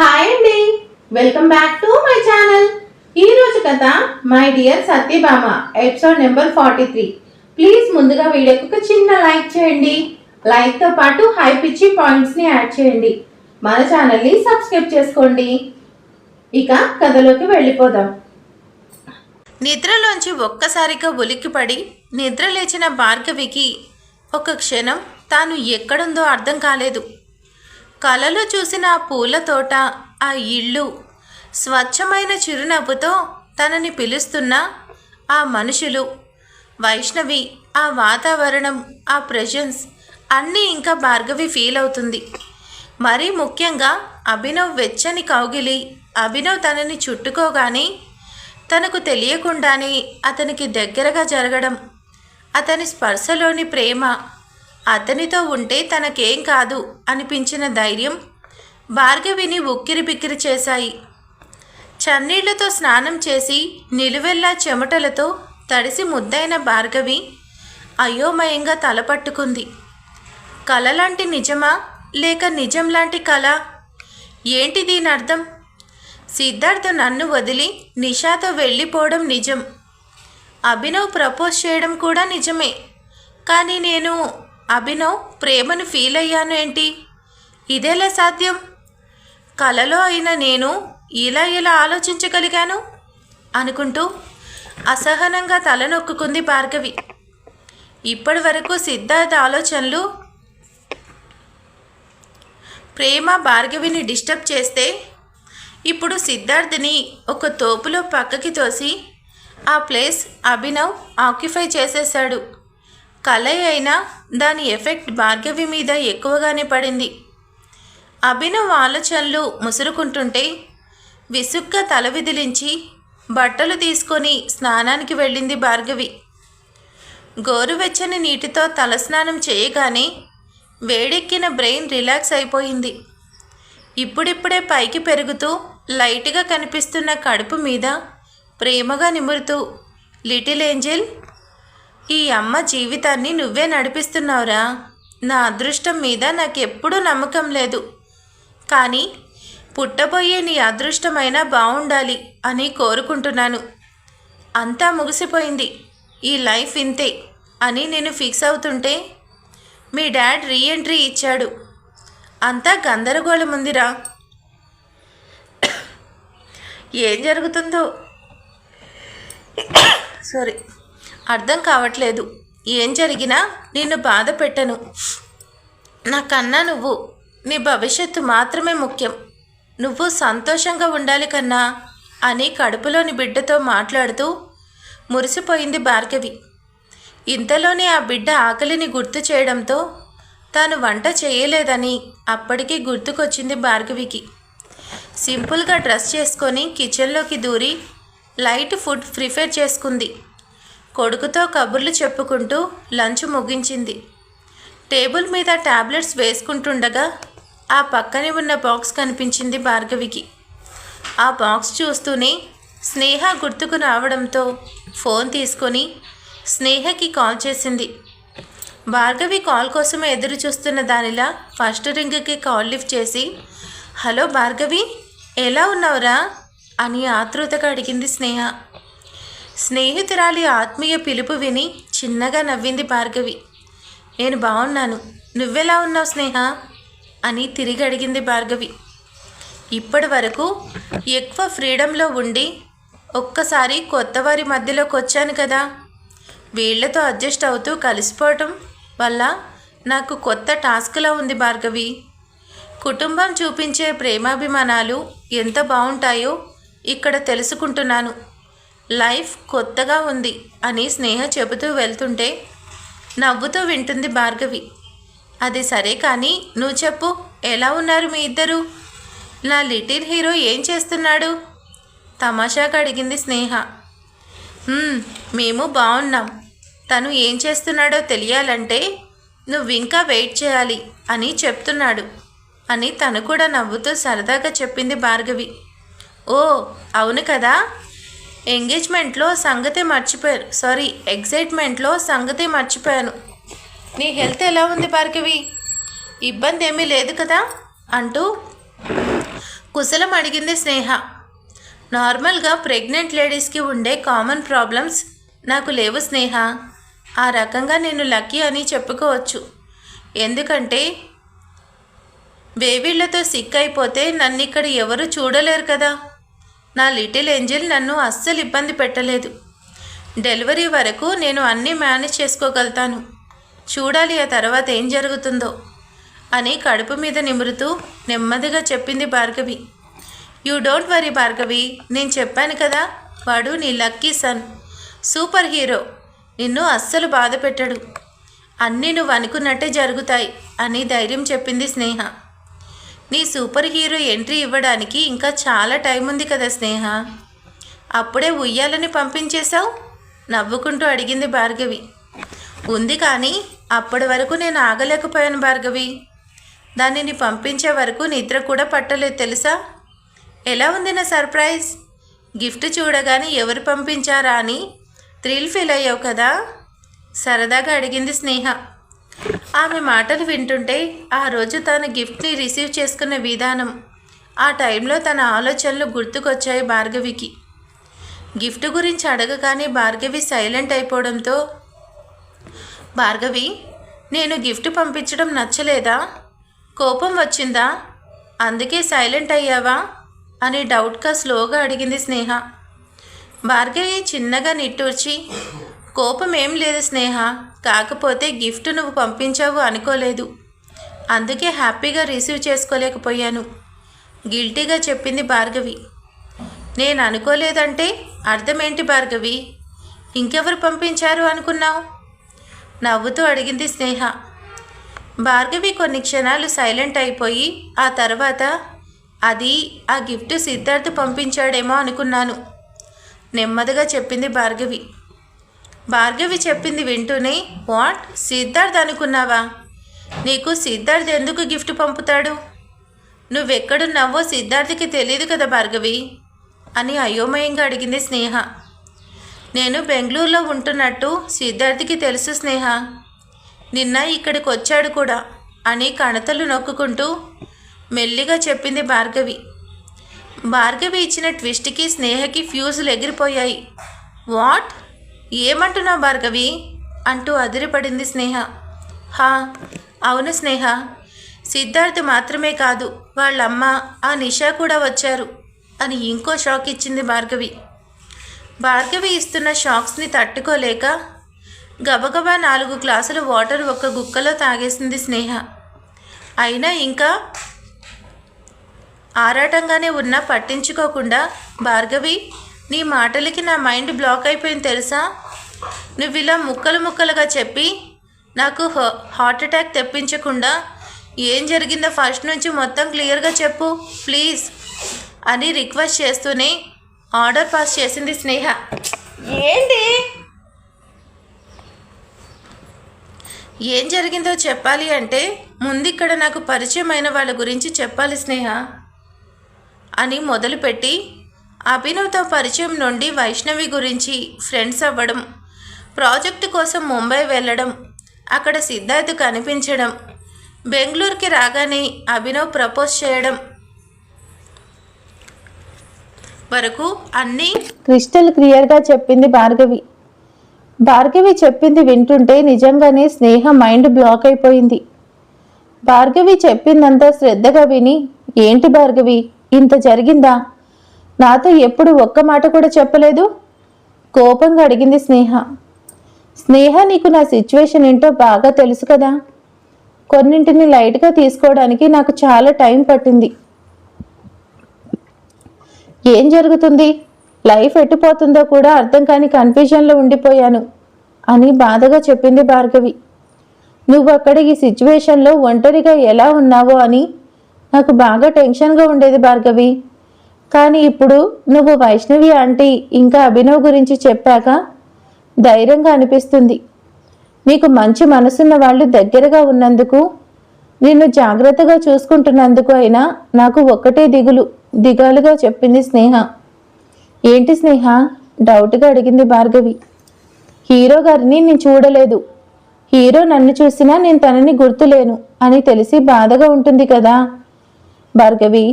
Hi అండి. Welcome back to my channel ఈ రోజు కథ my dear Satyabhama episode number forty three please ముందుగా వీడియోకి ఒక చిన్న లైక్ చేయండి. లైక్తో పాటు హై పిచ్చి పాయింట్స్ని యాడ్ చేయండి. మన ఛానల్ని సబ్స్క్రైబ్ చేసుకోండి. ఇక కథలోకి వెళ్ళిపోదాం. నిద్రలోంచి ఒక్కసారిగా ఉలిక్కిపడి నిద్ర లేచిన భార్గవికి ఒక క్షణం తాను ఎక్కడుందో అర్థం కాలేదు. కలలో చూసిన ఆ పూల తోట ఆ ఇళ్ళు స్వచ్ఛమైన చిరునవ్వుతో తనని పిలుస్తున్న ఆ మనుషులు వైష్ణవి ఆ వాతావరణం ఆ ప్రెజెన్స్ అన్నీ ఇంకా భార్గవి ఫీల్ అవుతుంది. మరీ ముఖ్యంగా అభినవ్ వెచ్చని కౌగిలి అభినవ్ తనని చుట్టుకోగానే తనకు తెలియకుండానే అతనికి దగ్గరగా జరగడం అతని స్పర్శలోని ప్రేమ అతనితో ఉంటే తనకేం కాదు అనిపించిన ధైర్యం భార్గవిని ఉక్కిరి బిక్కిరి చేశాయి. చన్నీళ్ళతో స్నానం చేసి నిలువెల్లా చెమటలతో తడిసి ముద్దైన భార్గవి అయోమయంగా తలపట్టుకుంది కలలాంటి నిజమా? లేక నిజం లాంటి కళ ఏంటి దీని అర్థం? సిద్ధార్థ నన్ను వదిలి నిషాతో వెళ్ళిపోవడం నిజం. అభినవ్ ప్రపోజ్ చేయడం కూడా నిజమే. కానీ నేను అభినవ్ ప్రేమను ఫీల్ అయ్యాను ఏంటి? ఇదేలా సాధ్యం? కలలో అయిన నేను ఇలా ఇలా ఆలోచించగలిగాను? అనుకుంటూ అసహనంగా తలనొక్కుంది భార్గవి. ఇప్పటి వరకు సిద్ధార్థ ఆలోచనలు ప్రేమ భార్గవిని డిస్టర్బ్ చేస్తే ఇప్పుడు సిద్ధార్థని ఒక తోపులో పక్కకి తోసి ఆ ప్లేస్ అభినవ్ ఆక్యుఫై చేసేశాడు. కలై అయినా దాని ఎఫెక్ట్ భార్గవి మీద ఎక్కువగానే పడింది. అభినవ్ ఆలోచనలు ముసురుకుంటుంటే విసుగ్గా తల విదిలించి బట్టలు తీసుకొని స్నానానికి వెళ్ళింది భార్గవి. గోరువెచ్చని నీటితో తలస్నానం చేయగానే వేడెక్కిన బ్రెయిన్ రిలాక్స్ అయిపోయింది. ఇప్పుడిప్పుడే పైకి పెరుగుతూ లైట్గా కనిపిస్తున్న కడుపు మీద ప్రేమగా నిమురుతూ లిటిల్ ఏంజెల్ ఈ అమ్మ జీవితాన్ని నువ్వే నడిపిస్తున్నావురా. నా అదృష్టం మీద నాకెప్పుడూ నమ్మకం లేదు. కానీ పుట్టబోయే నీ అదృష్టమైనా బాగుండాలి అని కోరుకుంటున్నాను. అంతా ముగిసిపోయింది. ఈ లైఫ్ ఇంతే అని నేను ఫిక్స్ అవుతుంటే మీ డాడ్ రీఎంట్రీ ఇచ్చాడు. అంతా గందరగోళం ఉందిరా. ఏం జరుగుతుందో? సారీ. అర్థం కావట్లేదు. ఏం జరిగినా నిన్ను బాధ పెట్టను. నాకన్నా నువ్వు నీ భవిష్యత్తు మాత్రమే ముఖ్యం. నువ్వు సంతోషంగా ఉండాలి కన్నా అని కడుపులోని బిడ్డతో మాట్లాడుతూ మురిసిపోయింది భార్గవి. ఇంతలోనే ఆ బిడ్డ ఆకలిని గుర్తు చేయడంతో తాను వంట చేయలేదని అప్పటికీ గుర్తుకొచ్చింది భార్గవికి. సింపుల్గా డ్రెస్ చేసుకొని కిచెన్లోకి దూరి లైట్ ఫుడ్ ప్రిఫేర్ చేసుకుంది. కొడుకుతో కబుర్లు చెప్పుకుంటూ లంచ్ ముగించింది. టేబుల్ మీద టాబ్లెట్స్ వేసుకుంటుండగా ఆ పక్కనే ఉన్న బాక్స్ కనిపించింది భార్గవికి. ఆ బాక్స్ చూస్తూనే స్నేహ గుర్తుకు రావడంతో ఫోన్ తీసుకొని స్నేహకి కాల్ చేసింది. భార్గవి కాల్ కోసం ఎదురు చూస్తున్న దానిలా ఫస్ట్ రింగ్కి కాల్ లిఫ్ట్ చేసి హలో భార్గవి ఎలా ఉన్నావురా? అని ఆతృతగా అడిగింది స్నేహ. స్నేహితురాలి ఆత్మీయ పిలుపు విని చిన్నగా నవ్వింది భార్గవి. నేను బాగున్నాను నువ్వెలా ఉన్నావు స్నేహ అని తిరిగి అడిగింది భార్గవి. ఇప్పటి వరకు ఎక్కువ ఫ్రీడంలో ఉండి ఒక్కసారి కొత్తవారి మధ్యలోకి వచ్చాను కదా. వీళ్ళతో అడ్జస్ట్ అవుతూ కలిసిపోవటం వల్ల నాకు కొత్త టాస్క్లా ఉంది భార్గవి. కుటుంబం చూపించే ప్రేమాభిమానాలు ఎంత బాగుంటాయో ఇక్కడ తెలుసుకుంటున్నాను. లైఫ్ కొత్తగా ఉంది అని స్నేహ చెబుతూ వెళ్తుంటే నవ్వుతూ వింటుంది భార్గవి. అది సరే కానీ నువ్వు చెప్పు ఎలా ఉన్నారు మీ ఇద్దరు? నా లిటిల్ హీరో ఏం చేస్తున్నాడు? తమాషాగా అడిగింది స్నేహ. మేము బాగున్నాం తను ఏం చేస్తున్నాడో తెలియాలంటే నువ్వు ఇంకా వెయిట్ చేయాలి అని చెప్తున్నాడు అని తను కూడా నవ్వుతూ సరదాగా చెప్పింది భార్గవి. ఓ అవును కదా? ఎంగేజ్మెంట్లో సంగతే మర్చిపోయారు సారీ ఎగ్జైట్మెంట్లో సంగతే మర్చిపోయాను. నీ హెల్త్ ఎలా ఉంది భార్గవి? ఇబ్బంది ఏమీ లేదు కదా? అంటూ కుశలం అడిగింది స్నేహ. నార్మల్గా ప్రెగ్నెంట్ లేడీస్కి ఉండే కామన్ ప్రాబ్లమ్స్ నాకు లేవు స్నేహ. ఆ రకంగా నేను లక్కీ అని చెప్పుకోవచ్చు. ఎందుకంటే బేబీళ్ళతో సిక్ అయిపోతే నన్ను ఇక్కడ ఎవరు చూడలేరు కదా? నా లిటిల్ ఏంజిల్ నన్ను అస్సలు ఇబ్బంది పెట్టలేదు. డెలివరీ వరకు నేను అన్నీ మేనేజ్ చేసుకోగలుగుతాను. చూడాలి ఆ తర్వాత ఏం జరుగుతుందో అని కడుపు మీద నిమురుతూ నెమ్మదిగా చెప్పింది Bhargavi. You don't worry Bhargavi నేను చెప్పాను కదా వాడు నీ లక్కీ సన్. సూపర్ హీరో నిన్ను అస్సలు బాధ పెట్టడు. అన్నీ నువ్వు అనుకున్నట్టే జరుగుతాయి అని ధైర్యం చెప్పింది స్నేహ. నీ సూపర్ హీరో ఎంట్రీ ఇవ్వడానికి ఇంకా చాలా టైం ఉంది కదా స్నేహ. అప్పుడే ఉయ్యాలని పంపించేశావు? నవ్వుకుంటూ అడిగింది భార్గవి. ఉంది కానీ అప్పటి వరకు నేను ఆగలేకపోయాను భార్గవి. దానిని పంపించే వరకు నిద్ర కూడా పట్టలేదు తెలుసా? ఎలా ఉంది నా సర్ప్రైజ్? గిఫ్ట్ చూడగానే ఎవరు పంపించారా అని థ్రిల్ ఫీల్ అయ్యావు కదా? సరదాగా అడిగింది స్నేహ. ఆమె మాటలు వింటుంటే ఆ రోజు తన గిఫ్ట్ని రిసీవ్ చేసుకున్న విధానం ఆ టైంలో తన ఆలోచనలు గుర్తుకొచ్చాయి భార్గవికి. గిఫ్ట్ గురించి అడగగానే భార్గవి సైలెంట్ అయిపోవడంతో భార్గవి నేను గిఫ్ట్ పంపించడం నచ్చలేదా? కోపం వచ్చిందా? అందుకే సైలెంట్ అయ్యావా? అని డౌట్గా స్లోగా అడిగింది స్నేహ. భార్గవి చిన్నగా నిట్టూర్చి కోపం ఏం లేదు స్నేహ. కాకపోతే గిఫ్ట్ నువ్వు పంపించావు అనుకోలేదు. అందుకే హ్యాపీగా రిసీవ్ చేసుకోలేకపోయాను. గిల్టీగా చెప్పింది భార్గవి. నేను అనుకోలేదంటే అర్థమేంటి భార్గవి? ఇంకెవరు పంపించారు అనుకున్నావు? నవ్వుతూ అడిగింది స్నేహ. భార్గవి కొన్ని క్షణాలు సైలెంట్ అయిపోయి ఆ తర్వాత అది ఆ గిఫ్ట్ సిద్ధార్థ్ పంపించాడేమో అనుకున్నాను. నెమ్మదిగా చెప్పింది భార్గవి. భార్గవి చెప్పింది వింటూనే వాట్? సిద్ధార్థ్ అనుకున్నావా? నీకు సిద్ధార్థ్ ఎందుకు గిఫ్ట్ పంపుతాడు? నువ్వెక్కడున్నావో సిద్ధార్థ్కి తెలియదు కదా భార్గవి అని అయోమయంగా అడిగింది స్నేహ. నేను బెంగళూరులో ఉంటున్నట్టు సిద్ధార్థ్కి తెలుసు స్నేహ. నిన్న ఇక్కడికి వచ్చాడు కూడా అని కణతలు నొక్కుకుంటూ మెల్లిగా చెప్పింది భార్గవి. భార్గవి ఇచ్చిన ట్విస్ట్కి స్నేహకి ఫ్యూజులు ఎగిరిపోయాయి. వాట్? ఏమంటున్నావు భార్గవి? అంటూ అదిరిపడింది స్నేహ. హా అవును స్నేహ. సిద్ధార్థ్ మాత్రమే కాదు వాళ్ళమ్మ ఆ నిషా కూడా వచ్చారు అని ఇంకో షాక్ ఇచ్చింది భార్గవి. భార్గవి ఇస్తున్న షాక్స్ని తట్టుకోలేక గబగబా నాలుగు గ్లాసుల వాటర్ ఒక్క గుక్కలో తాగేసింది స్నేహ. అయినా ఇంకా ఆరాటంగానే ఉన్నా పట్టించుకోకుండా భార్గవి నీ మాటలకి నా మైండ్ బ్లాక్ అయిపోయింది తెలుసా? నువ్వు ఇలా ముక్కలు ముక్కలుగా చెప్పి నాకు హార్ట్ అటాక్ తెప్పించకుండా ఏం జరిగిందో ఫస్ట్ నుంచి మొత్తం క్లియర్గా చెప్పు ప్లీజ్ అని రిక్వెస్ట్ చేస్తూనే ఆర్డర్ పాస్ చేసింది స్నేహ. ఏంటి? ఏం జరిగిందో చెప్పాలి అంటే ముందు ఇక్కడ నాకు పరిచయమైన వాళ్ళ గురించి చెప్పాలి స్నేహ అని మొదలుపెట్టి అభినవ్తో పరిచయం నుండి వైష్ణవి గురించి ఫ్రెండ్స్ అవ్వడం ప్రాజెక్టు కోసం ముంబై వెళ్ళడం అక్కడ సిద్ధార్థ్ కనిపించడం బెంగళూరుకి రాగానే అభినవ్ ప్రపోజ్ చేయడం వరకు అన్నీ క్రిస్టల్ క్లియర్గా చెప్పింది భార్గవి. భార్గవి చెప్పింది వింటుంటే నిజంగానే స్నేహ మైండ్ బ్లాక్ అయిపోయింది. భార్గవి చెప్పిందంతా శ్రద్ధగా విని ఏంటి భార్గవి ఇంత జరిగిందా? నాతో ఎప్పుడు ఒక్క మాట కూడా చెప్పలేదు? కోపంగా అడిగింది స్నేహ. స్నేహ నీకు నా సిచ్యువేషన్ ఏంటో బాగా తెలుసు కదా. కొన్నింటిని లైట్గా తీసుకోవడానికి నాకు చాలా టైం పట్టింది. ఏం జరుగుతుంది? లైఫ్ ఎట్టుపోతుందో కూడా అర్థం కాని కన్ఫ్యూజన్లో ఉండిపోయాను అని బాధగా చెప్పింది భార్గవి. నువ్వు అక్కడ ఈ సిచ్యువేషన్లో ఒంటరిగా ఎలా ఉన్నావో అని నాకు బాగా టెన్షన్గా ఉండేది భార్గవి. కానీ ఇప్పుడు నువ్వు వైష్ణవి ఆంటీ ఇంకా అభినవ్ గురించి చెప్పాక ధైర్యంగా అనిపిస్తుంది. నీకు మంచి మనసున్న వాళ్ళు దగ్గరగా ఉన్నందుకు నిన్ను జాగ్రత్తగా చూసుకుంటున్నందుకు అయినా నాకు ఒక్కటే దిగులు దిగాలుగా చెప్పింది స్నేహ. ఏంటి స్నేహ? డౌట్గా అడిగింది భార్గవి. హీరో గారిని నేను చూడలేదు. హీరో నన్ను చూసినా నేను తనని గుర్తులేను అని తెలిసి బాధగా ఉంటుంది కదా? భార్గవి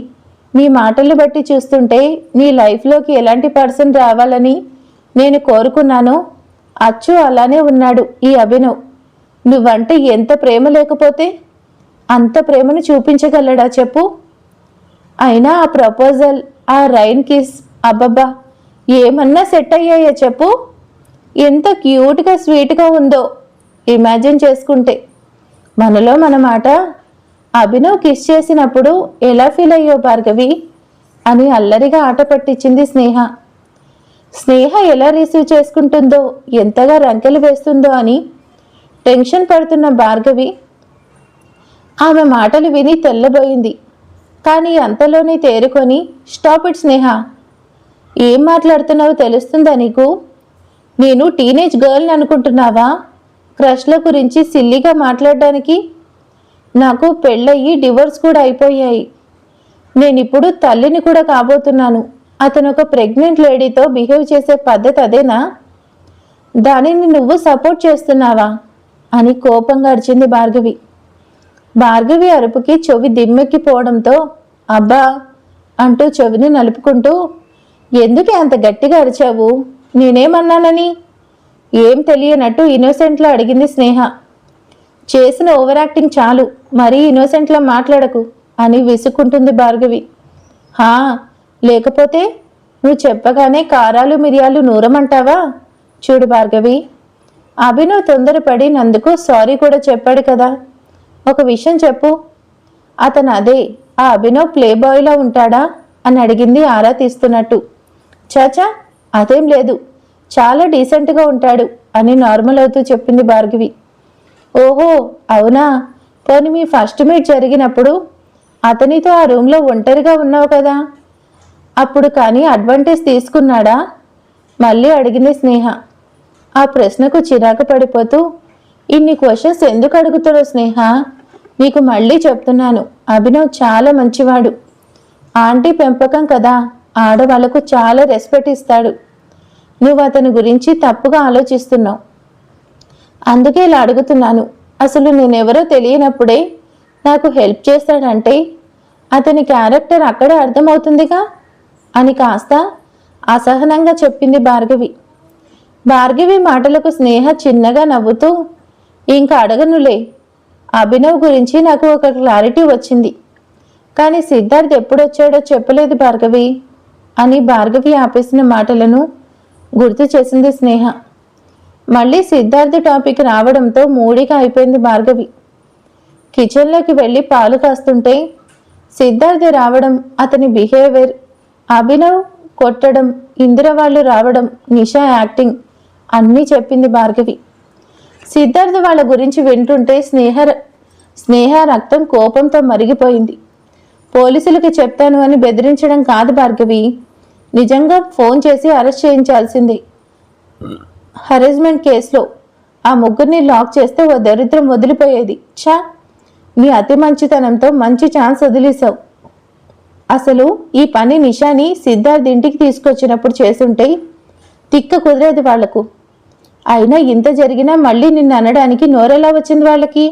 నీ మాటలు బట్టి చూస్తుంటే నీ లైఫ్లోకి ఎలాంటి పర్సన్ రావాలని నేను కోరుకున్నానో అచ్చు అలానే ఉన్నాడు ఈ అభినవ్. నువ్వంటే ఎంత ప్రేమ లేకపోతే అంత ప్రేమను చూపించగలడా చెప్పు? అయినా ఆ ప్రపోజల్ ఆ రైన్ కిస్ అబ్బబ్బా ఏమన్నా సెట్ అయ్యాయా చెప్పు? ఎంత క్యూట్గా స్వీట్గా ఉందో ఇమాజిన్ చేసుకుంటే. మనలో మన మాట అభినవ్ కిస్ చేసినప్పుడు ఎలా ఫీల్ అయ్యో భార్గవి? అని అల్లరిగా ఆట పట్టించింది స్నేహ. స్నేహ ఎలా రిసీవ్ చేసుకుంటుందో ఎంతగా రంకెలు వేస్తుందో అని టెన్షన్ పడుతున్న భార్గవి ఆమె మాటలు విని తెల్లబోయింది. కానీ అంతలోనే తేరుకొని స్టాప్ ఇట్ స్నేహ. ఏం మాట్లాడుతున్నావో తెలుస్తుందా నీకు? నేను టీనేజ్ గర్ల్ని అనుకుంటున్నావా? క్రష్ల గురించి సిల్లీగా మాట్లాడడానికి నాకు పెళ్ళయి డివోర్స్ కూడా అయిపోయాయి. నేను ఇప్పుడు తల్లిని కూడా కాబోతున్నాను. అతను ఒక ప్రెగ్నెంట్ లేడీతో బిహేవ్ చేసే పద్ధతి అదేనా? దానిని నువ్వు సపోర్ట్ చేస్తున్నావా? అని కోపంగా అరిచింది భార్గవి. భార్గవి అరుపుకి చెవి దిమ్మెక్కిపోవడంతో అబ్బా! అంటూ చెవిని నలుపుకుంటూ ఎందుకే అంత గట్టిగా అరిచావు? నేనేమన్నానని? ఏం తెలియనట్టు ఇన్నోసెంట్లో అడిగింది స్నేహ. చేసిన ఓవర్ యాక్టింగ్ చాలు. మరీ ఇన్నోసెంట్లా మాట్లాడకు అని విసుక్కుంటుంది భార్గవి. హా లేకపోతే నువ్వు చెప్పగానే కారాలు మిరియాలు నూరమంటావా? చూడు భార్గవి అభినవ్ తొందరపడి నందుకు సారీ కూడా చెప్పాడు కదా. ఒక విషయం చెప్పు. అతను అదే ఆ అభినవ్ ప్లే బాయ్లా ఉంటాడా? అని అడిగింది ఆరా తీస్తున్నట్టు. చాచా అదేం లేదు. చాలా డీసెంట్గా ఉంటాడు అని నార్మల్ అవుతూ చెప్పింది భార్గవి. ఓహో అవునా? పోనీ మీ ఫస్ట్ మీట్ జరిగినప్పుడు అతనితో ఆ రూమ్లో ఒంటరిగా ఉన్నావు కదా. అప్పుడు కానీ అడ్వాంటేజ్ తీసుకున్నాడా? మళ్ళీ అడిగింది స్నేహ. ఆ ప్రశ్నకు చిరాకు పడిపోతూ ఇన్ని క్వశ్చన్స్ ఎందుకు అడుగుతాడో స్నేహ? నీకు మళ్ళీ చెప్తున్నాను అభినవ్ చాలా మంచివాడు. ఆంటీ పెంపకం కదా ఆడవాళ్ళకు చాలా రెస్పెక్ట్ ఇస్తాడు. నువ్వు అతని గురించి తప్పుగా ఆలోచిస్తున్నావు. అందుకే ఇలా అడుగుతున్నాను. అసలు నేనెవరో తెలియనప్పుడే నాకు హెల్ప్ చేస్తాడంటే అతని క్యారెక్టర్ అక్కడే అర్థమవుతుందిగా? అని కాస్త అసహనంగా చెప్పింది భార్గవి. భార్గవి మాటలకు స్నేహ చిన్నగా నవ్వుతూ ఇంకా అడగనులే. అభినవ్ గురించి నాకు ఒక క్లారిటీ వచ్చింది. కానీ సిద్ధార్థ్ ఎప్పుడొచ్చాడో చెప్పలేదు భార్గవి అని భార్గవి ఆపేసిన మాటలను గుర్తు చేసింది స్నేహ. మళ్ళీ సిద్ధార్థ టాపిక్ రావడంతో మూడిగా అయిపోయింది భార్గవి. కిచెన్లోకి వెళ్ళి పాలు కాస్తుంటే సిద్ధార్థ రావడం అతని బిహేవియర్ అభినవ్ కొట్టడం ఇందిర వాళ్ళు రావడం నిషా యాక్టింగ్ అన్నీ చెప్పింది భార్గవి. సిద్ధార్థ వాళ్ళ గురించి వింటుంటే స్నేహ స్నేహ రక్తం కోపంతో మరిగిపోయింది. పోలీసులకి చెప్తాను అని బెదిరించడం కాదు భార్గవి. నిజంగా ఫోన్ చేసి అరెస్ట్ చేయించాల్సిందే. హరేజ్మెంట్ కేసులో ఆ ముగ్గురిని లాక్ చేస్తే ఓ దరిద్రం వదిలిపోయేది. ఛా! నీ అతి మంచితనంతో మంచి ఛాన్స్ వదిలేశావు. అసలు ఈ పని నిషాని సిద్ధార్థ్ ఇంటికి తీసుకొచ్చినప్పుడు చేసుంటే తిక్క కుదిరేది వాళ్ళకు. అయినా ఇంత జరిగినా మళ్ళీ నిన్ను అనడానికి నోరెలా వచ్చింది వాళ్ళకి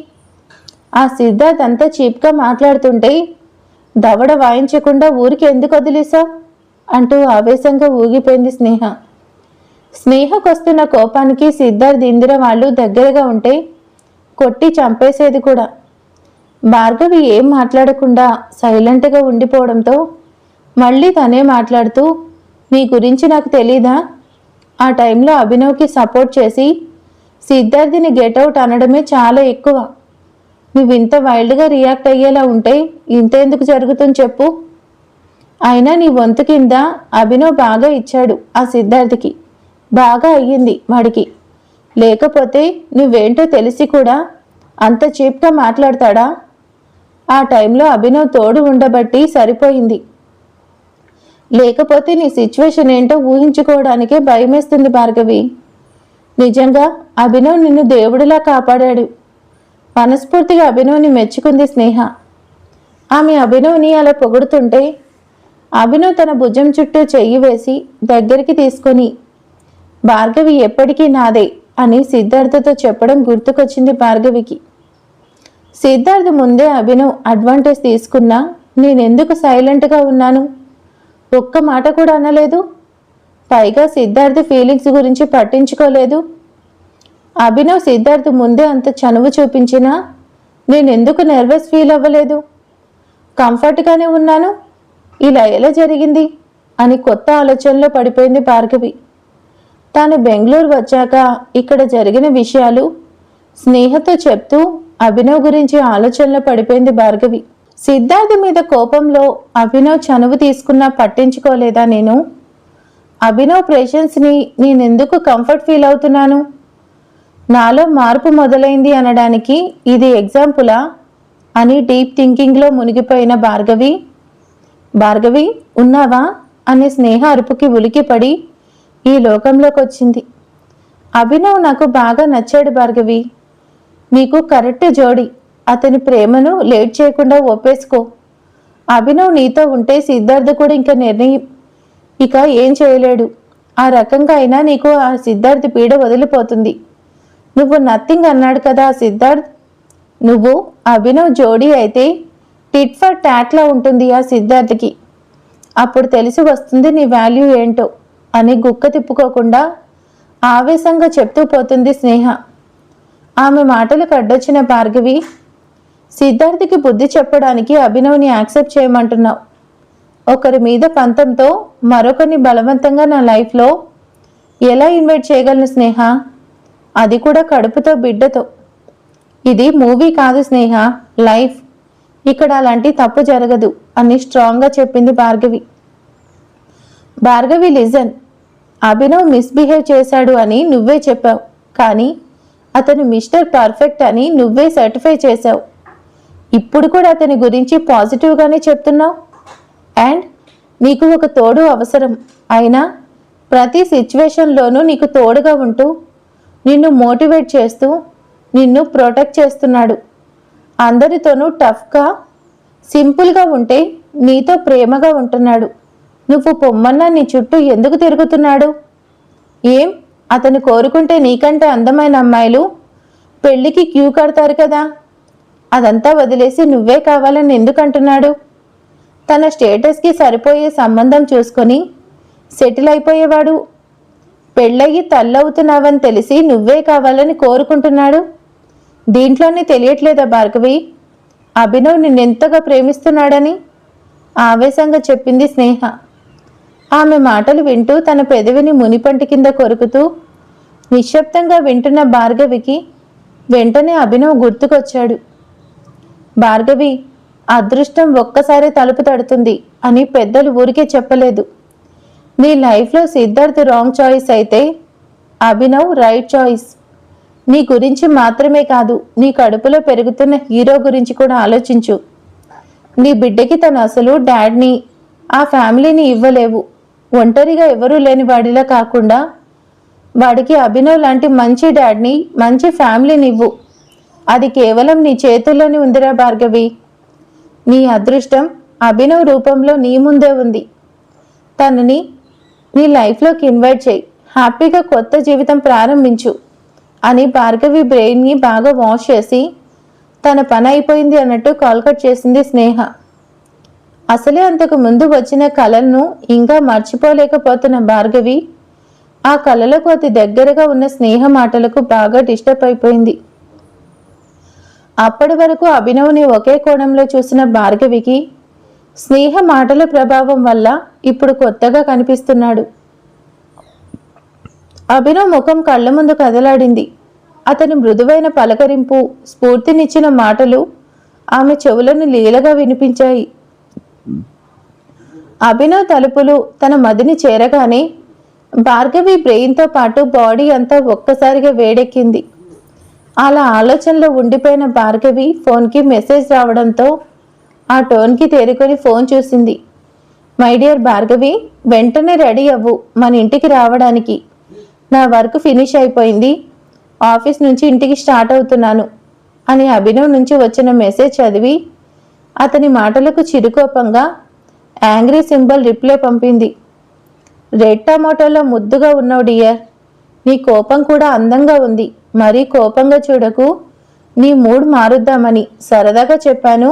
ఆ సిద్ధార్థ్ అంతా చీప్గా మాట్లాడుతుంటే దవడ వాయించకుండా ఊరికి ఎందుకు వదిలేశావు? అంటూ ఆవేశంగా ఊగిపోయింది స్నేహ. స్నేహకొస్తున్న కోపానికి సిద్ధార్థ్ ఇందిర వాళ్ళు దగ్గరగా ఉంటే కొట్టి చంపేసేది కూడా. భార్గవి ఏం మాట్లాడకుండా సైలెంట్గా ఉండిపోవడంతో మళ్ళీ తనే మాట్లాడుతూ నీ గురించి నాకు తెలీదా? ఆ టైంలో అభినవ్కి సపోర్ట్ చేసి సిద్ధార్థిని గెట్అవుట్ అనడమే చాలా ఎక్కువ. నువ్వు ఇంత వైల్డ్గా రియాక్ట్ అయ్యేలా ఉంటే ఇంతెందుకు జరుగుతుంది చెప్పు. అయినా నీ వంతు కింద అభినవ్ బాగా ఇచ్చాడు ఆ సిద్ధార్థికి. బాగా అయ్యింది వాడికి. లేకపోతే నువ్వేంటో తెలిసి కూడా అంత చీప్గా మాట్లాడతాడా? ఆ టైంలో అభినవ్ తోడు ఉండబట్టి సరిపోయింది. లేకపోతే నీ సిచ్యువేషన్ ఏంటో ఊహించుకోవడానికే భయమేస్తుంది భార్గవి. నిజంగా అభినవ్ నిన్ను దేవుడిలా కాపాడాడు. మనస్ఫూర్తిగా అభినవ్ని మెచ్చుకుంది స్నేహ. ఆమె అభినవ్ని అలా పొగుడుతుంటే అభినవ్ తన భుజం చుట్టూ చెయ్యి వేసి దగ్గరికి తీసుకొని భార్గవి ఎప్పటికీ నాదే అని సిద్ధార్థతో చెప్పడం గుర్తుకొచ్చింది భార్గవికి. సిద్ధార్థ్ ముందే అభినవ్ అడ్వాంటేజ్ తీసుకున్నా నేనెందుకు సైలెంట్గా ఉన్నాను? ఒక్క మాట కూడా అనలేదు. పైగా సిద్ధార్థ్ ఫీలింగ్స్ గురించి పట్టించుకోలేదు. అభినవ్ సిద్ధార్థ్ ముందే అంత చనువు చూపించినా నేనెందుకు నర్వస్ ఫీల్ అవ్వలేదు? కంఫర్ట్గానే ఉన్నాను? ఇలా ఎలా జరిగింది? అని కొత్త ఆలోచనలో పడిపోయింది భార్గవి. తాను బెంగళూరు వచ్చాక ఇక్కడ జరిగిన విషయాలు స్నేహతో చెప్తూ అభినవ్ గురించి ఆలోచనలో పడిపోయింది భార్గవి. సిద్ధార్థ్ మీద కోపంలో అభినవ్ చనువు తీసుకున్నా పట్టించుకోలేదా నేను? అభినవ్ ప్రెషన్స్ని నేనెందుకు కంఫర్ట్ ఫీల్ అవుతున్నాను? నాలో మార్పు మొదలైంది అనడానికి ఇది ఎగ్జాంపులా అని డీప్ థింకింగ్లో మునిగిపోయిన భార్గవి. భార్గవి ఉన్నావా? అనే స్నేహ అరుపుకి ఉలికిపడి ఈ లోకంలోకి వచ్చింది అభినవ్ నాకు బాగా నచ్చాడు భార్గవి. నీకు కరెక్ట్ జోడి. అతని ప్రేమను లేట్ చేయకుండా ఒప్పేసుకో. అభినవ్ నీతో ఉంటే సిద్ధార్థ కూడా ఇంకా నిర్ణయం. ఇక ఏం చేయలేడు. ఆ రకంగా అయినా నీకు ఆ సిద్ధార్థ్ పీడ వదిలిపోతుంది. నువ్వు నథింగ్ అన్నాడు కదా ఆ సిద్ధార్థ్. నువ్వు అభినవ్ జోడీ అయితే టిట్ ఫర్ ట్యాట్లా ఉంటుంది ఆ సిద్ధార్థకి. అప్పుడు తెలిసి వస్తుంది నీ వాల్యూ ఏంటో. అని గుక్క తిప్పుకోకుండా ఆవేశంగా చెప్తూ పోతుంది స్నేహ. ఆమె మాటలకు అడ్డొచ్చిన భార్గవి సిద్ధార్థికి బుద్ధి చెప్పడానికి అభినవ్ని యాక్సెప్ట్ చేయమంటున్నావు. ఒకరి మీద పంతంతో మరొకరిని బలవంతంగా నా లైఫ్లో ఎలా ఇన్వైట్ చేయగలను స్నేహ? అది కూడా కడుపుతో బిడ్డతో. ఇది మూవీ కాదు స్నేహ లైఫ్. ఇక్కడ అలాంటి తప్పు జరగదు అని స్ట్రాంగ్గా చెప్పింది భార్గవి. భార్గవి లిజన్. అభినవ్ మిస్బిహేవ్ చేశాడు అని నువ్వే చెప్పావు. కానీ అతను మిస్టర్ పర్ఫెక్ట్ అని నువ్వే సర్టిఫై చేశావు. ఇప్పుడు కూడా అతని గురించి పాజిటివ్గానే చెప్తున్నావు. అండ్ నీకు ఒక తోడు అవసరం. అయినా ప్రతి సిచ్యువేషన్లోనూ నీకు తోడుగా ఉంటూ నిన్ను మోటివేట్ చేస్తూ నిన్ను ప్రొటెక్ట్ చేస్తున్నాడు. అందరితోనూ టఫ్గా సింపుల్గా ఉంటే నీతో ప్రేమగా ఉంటున్నాడు. నువ్వు పొమ్మన్నా నీ చుట్టూ ఎందుకు తిరుగుతున్నాడు? ఏం? అతను కోరుకుంటే నీకంటే అందమైన అమ్మాయిలు పెళ్ళికి క్యూ కడతారు కదా. అదంతా వదిలేసి నువ్వే కావాలని ఎందుకంటున్నాడు? తన స్టేటస్కి సరిపోయే సంబంధం చూసుకొని సెటిల్ అయిపోయేవాడు. పెళ్ళయి తల్లవుతున్నావని తెలిసి నువ్వే కావాలని కోరుకుంటున్నాడు. దీంట్లోనే తెలియట్లేదా భార్గవి? అభినవ్ నిన్నెంతగా ప్రేమిస్తున్నాడని ఆవేశంగా చెప్పింది స్నేహ. ఆమె మాటలు వింటూ తన పెదవిని మునిపంటి కింద కొరుకుతూ నిశ్శబ్దంగా వింటున్న భార్గవికి వెంటనే అభినవ్ గుర్తుకొచ్చాడు. భార్గవి అదృష్టం ఒక్కసారి తలుపు తడుతుంది అని పెద్దలు ఊరికే చెప్పలేదు. నీ లైఫ్లో సిద్ధార్థ్ రాంగ్ చాయిస్ అయితే అభినవ్ రైట్ చాయిస్. నీ గురించి మాత్రమే కాదు నీ కడుపులో పెరుగుతున్న హీరో గురించి కూడా ఆలోచించు. నీ బిడ్డకి తను అసలు డాడ్ని ఆ ఫ్యామిలీని ఇవ్వలేవు. ఒంటరిగా ఎవరూ లేని వాడిలా కాకుండా వాడికి అభినవ్ లాంటి మంచి డాడ్ని మంచి ఫ్యామిలీని ఇవ్వు. అది కేవలం నీ చేతుల్లోనే ఉందిరా భార్గవి. నీ అదృష్టం అభినవ్ రూపంలో నీ ముందే ఉంది. తనని నీ లైఫ్లోకి ఇన్వైట్ చేయి. హ్యాపీగా కొత్త జీవితం ప్రారంభించు అని భార్గవి బ్రెయిన్ని బాగా వాష్ చేసి తన పని అయిపోయింది అన్నట్టు కాల్ కట్ చేసింది స్నేహ. అసలే అంతకు ముందు వచ్చిన కళలను ఇంకా మర్చిపోలేకపోతున్న భార్గవి ఆ కళలకు అతి దగ్గరగా ఉన్న స్నేహ మాటలకు బాగా డిస్టర్బ్ అయిపోయింది అప్పటి వరకు అభినవ్ని ఒకే కోణంలో చూసిన భార్గవికి స్నేహ మాటల ప్రభావం వల్ల ఇప్పుడు కొత్తగా కనిపిస్తున్నాడు. అభినవ్ ముఖం కళ్ళ ముందు కదలాడింది. అతని మృదువైన పలకరింపు స్ఫూర్తినిచ్చిన మాటలు ఆమె చెవులను లీలగా వినిపించాయి. అభినవ్ తలుపులు తన మదిని చేరగానే భార్గవి బ్రెయిన్తో పాటు బాడీ అంతా ఒక్కసారిగా వేడెక్కింది. అలా ఆలోచనలో ఉండిపోయిన భార్గవి ఫోన్కి మెసేజ్ రావడంతో ఆ టోన్కి తేరుకొని ఫోన్ చూసింది. మై డియర్ భార్గవి వెంటనే రెడీ అవ్వు మన ఇంటికి రావడానికి. నా వర్క్ ఫినిష్ అయిపోయింది. ఆఫీస్ నుంచి ఇంటికి స్టార్ట్ అవుతున్నాను అని అభినవ్ నుంచి వచ్చిన మెసేజ్ చదివి అతని మాటలకు చిరుకోపంగా యాంగ్రీ సింబల్ రిప్లై పంపింది. రెడ్ టమాటోలో ముద్దుగా ఉన్నావు డియర్. నీ కోపం కూడా అందంగా ఉంది. మరీ కోపంగా చూడకు. నీ మూడ్ మారుద్దామని సరదాగా చెప్పాను.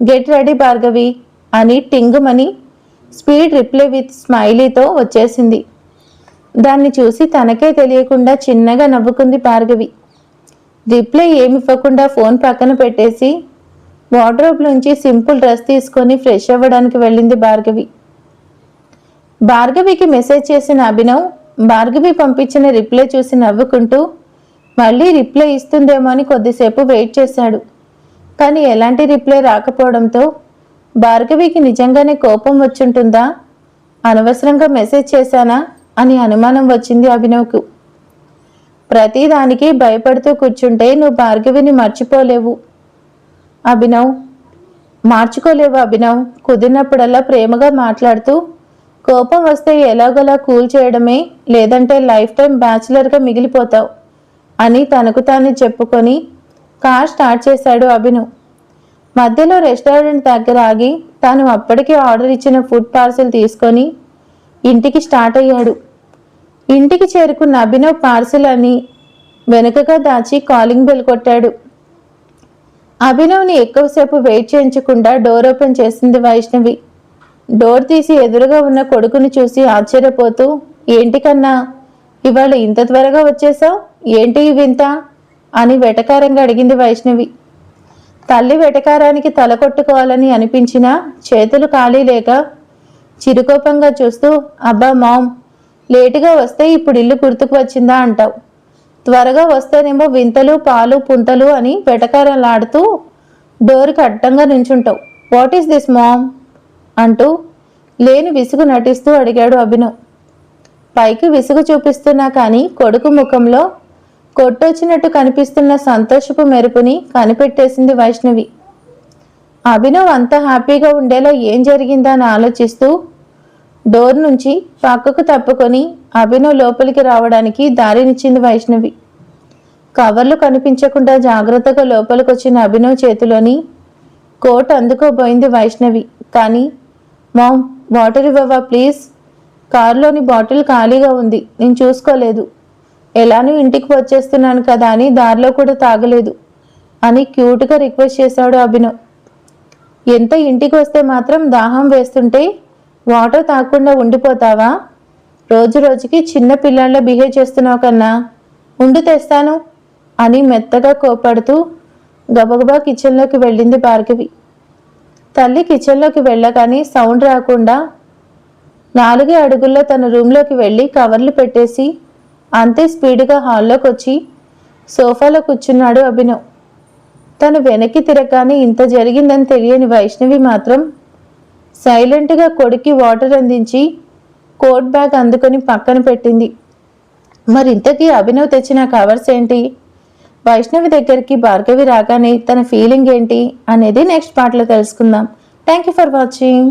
గెట్ రెడీ భార్గవి అని టింగుమని స్పీడ్ రిప్లై విత్ స్మైలీతో వచ్చేసింది. దాన్ని చూసి తనకే తెలియకుండా చిన్నగా నవ్వుకుంది భార్గవి. రిప్లై ఏమి ఇవ్వకుండా ఫోన్ పక్కన పెట్టేసి వార్డ్రోబ్లోంచి సింపుల్ డ్రెస్ తీసుకొని ఫ్రెష్ అవ్వడానికి వెళ్ళింది భార్గవి. భార్గవికి మెసేజ్ చేసిన అభినవ్ భార్గవి పంపించిన రిప్లై చూసి నవ్వుకుంటూ మళ్ళీ రిప్లై ఇస్తుందేమో అని కొద్దిసేపు వెయిట్ చేశాడు. కానీ ఎలాంటి రిప్లై రాకపోవడంతో భార్గవికి నిజంగానే కోపం వచ్చుంటుందా? అనవసరంగా మెసేజ్ చేశానా? అని అనుమానం వచ్చింది అభినవ్కు. ప్రతిదానికి భయపడుతూ కూర్చుంటే నువ్వు భార్గవిని మర్చిపోలేవు. అభినవ్. మార్చుకోలేవు అభినవ్? కుదిరినప్పుడల్లా ప్రేమగా మాట్లాడుతూ కోపం వస్తే ఎలాగోలా కూల్ చేయడమే లేదంటే లైఫ్ టైం బ్యాచిలర్గా మిగిలిపోతావు అని తనకు తాను చెప్పుకొని కార్ స్టార్ట్ చేశాడు అభినవ్. మధ్యలో రెస్టారెంట్ దగ్గర ఆగి తాను అప్పటికే ఆర్డర్ ఇచ్చిన ఫుడ్ పార్సిల్ తీసుకొని ఇంటికి స్టార్ట్ అయ్యాడు. ఇంటికి చేరుకున్న అభినవ్ పార్సిల్ అని వెనుకగా దాచి కాలింగ్ బెల్ కొట్టాడు. అభినవ్ని ఎక్కువసేపు వెయిట్ చేయించకుండా డోర్ ఓపెన్ చేసింది వైష్ణవి. డోర్ తీసి ఎదురుగా ఉన్న కొడుకుని చూసి ఆశ్చర్యపోతూ ఏంటి కన్నా ఇవాళ ఇంత త్వరగా వచ్చేసావు? ఏంటి వింత? అని వెటకారంగా అడిగింది వైష్ణవి. తల్లి వెటకారానికి తల కొట్టుకోవాలని అనిపించినా చేతులు ఖాళీ లేక చిరుకోపంగా చూస్తూ అబ్బా మామ్ లేటుగా వస్తే ఇప్పుడు ఇల్లు గుర్తుకు వచ్చిందా? అంటావు. త్వరగా వస్తేనేమో వింతలు పాలు పుంతలు అని వెటకారాలాడుతూ డోర్కి అడ్డంగా నించుంటావు. What is this mom? అంటూ లేని విసుగు నటిస్తూ అడిగాడు అభినవ్. పైకి విసుగు చూపిస్తున్నా కానీ కొడుకు ముఖంలో కొట్టొచ్చినట్టు కనిపిస్తున్న సంతోషపు మెరుపుని కనిపెట్టేసింది వైష్ణవి. అభినవ్ అంత హ్యాపీగా ఉండేలా ఏం జరిగిందా అని ఆలోచిస్తూ డోర్ నుంచి పక్కకు తప్పుకొని అభినవ్ లోపలికి రావడానికి దారినిచ్చింది వైష్ణవి. కవర్లు కనిపించకుండా జాగ్రత్తగా లోపలికి వచ్చిన అభినవ్ చేతిలోని కోట్ అందుకోబోయింది వైష్ణవి. కానీ మామ్ వాటర్ ఇవ్వవా ప్లీజ్? కారులోని బాటిల్ ఖాళీగా ఉంది నేను చూసుకోలేదు. ఎలానూ ఇంటికి వచ్చేస్తున్నాను కదా అని దారిలో కూడా తాగలేదు అని క్యూట్గా రిక్వెస్ట్ చేశాడు అభినవ్. ఎంత ఇంటికి వస్తే మాత్రం దాహం వేస్తుంటే వాటర్ తాకుండా ఉండిపోతావా? రోజు రోజుకి చిన్న పిల్లల్లా బిహేవ్ చేస్తున్నావు కన్నా. ఉండు తెస్తాను అని మెత్తగా కోపడుతూ గబగబా కిచెన్లోకి వెళ్ళింది భార్గవి. తల్లి కిచెన్లోకి వెళ్ళగానే సౌండ్ రాకుండా నాలుగే అడుగుల్లో తన రూమ్లోకి వెళ్ళి కవర్లు పెట్టేసి అంతే స్పీడ్గా హాల్లోకి వచ్చి సోఫాలో కూర్చున్నాడు అభినవ్. తను వెనక్కి తిరగగానే ఇంత జరిగిందని తెలియని వైష్ణవి మాత్రం సైలెంట్గా కొడుక్కి వాటర్ అందించి కోట్ బ్యాగ్ అందుకొని పక్కన పెట్టింది. మరి ఇంతకీ అభినవ్ తెచ్చిన కవర్స్ ఏంటి? వైష్ణవి దగ్గరికి భార్గవి రాగానే తన ఫీలింగ్ ఏంటి అనేది నెక్స్ట్ పాటలో తెలుసుకుందాం. Thank you for watching